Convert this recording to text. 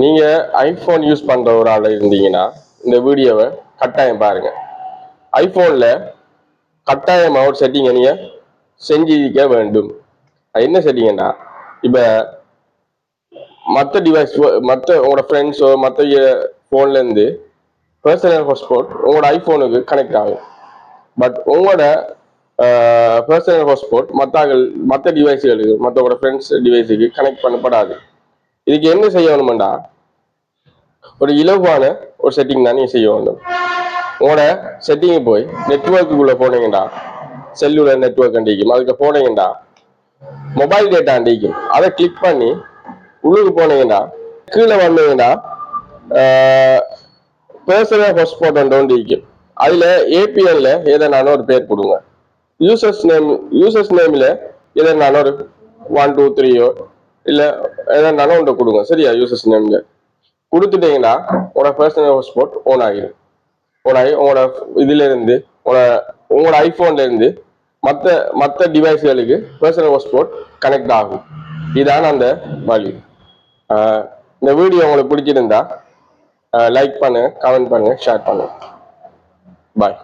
நீங்க iPhone use பண்ற ஒரு ஆள் இருந்தீங்கன்னா இந்த வீடியோவை கட்டாயம் பாருங்க. ஐபோன்ல கட்டாயமாக ஒரு செட்டிங்கை நீங்க செஞ்சிருக்க வேண்டும். அது என்ன செட்டிங்கன்னா இப்ப மற்ற டிவைஸ் மற்ற உங்களோட ஃப்ரெண்ட்ஸோ மற்ற ஃபோன்ல இருந்து பர்சனல் ஹாட்ஸ்பாட் உங்களோட ஐபோனுக்கு கனெக்ட் ஆகும். பட் உங்களோட பர்சனல் ஹாட்ஸ்பாட் மற்ற மற்ற டிவைஸுகளுக்கு மற்றவங்களோட ஃப்ரெண்ட்ஸ் டிவைஸுக்கு கனெக்ட் பண்ணப்படாது. இதுக்கு என்ன செய்யணுமெண்டா ஒரு இலவான ஒரு செட்டிங் தான் நீ செய்ய வேண்டும். உங்களோட செட்டிங்கு போய் நெட்ஒர்க்குள்ளே போனீங்கடா செல்லுலர் நெட்ஒர்க் அண்டிக்கும். அதுக்கு போனீங்கடா மொபைல் டேட்டா அண்டிக்கும். அதை கிளிக் பண்ணி உள்ளுக்கு போனீங்கடா கீழே வந்தீங்கன்னா பர்சனல் ஹாட்ஸ்பாட் ஒன்று அதில் ஏபிஎல்ல ஏதனான ஒரு பேர் கொடுங்க. யூசர்ஸ் நேம் யூசர்ஸ் நேம்ல ஏதனான ஒரு ஒன் டூ த்ரீயோ இல்ல ஏதாவது ஒன்று கொடுங்க. சரியா யூசர்ஸ் நேம்ல கொடுத்துட்டீங்கன்னா உங்களோட பர்சனல் ஹாட்ஸ்பாட் ஓன் ஆகிடும் ஓன் ஆகி உங்களோட இதுல இருந்து உங்களோட உங்களோட ஐபோன்ல இருந்து மற்ற மற்ற டிவைஸ்களுக்கு பர்சனல் ஹாட்ஸ்பாட் கனெக்ட் ஆகும். இதான அந்த வழி. இந்த வீடியோ உங்களுக்கு பிடிச்சிருந்தா லைக் பண்ணுங்க கமெண்ட் பண்ணுங்க ஷேர் பண்ணுங்க பாய்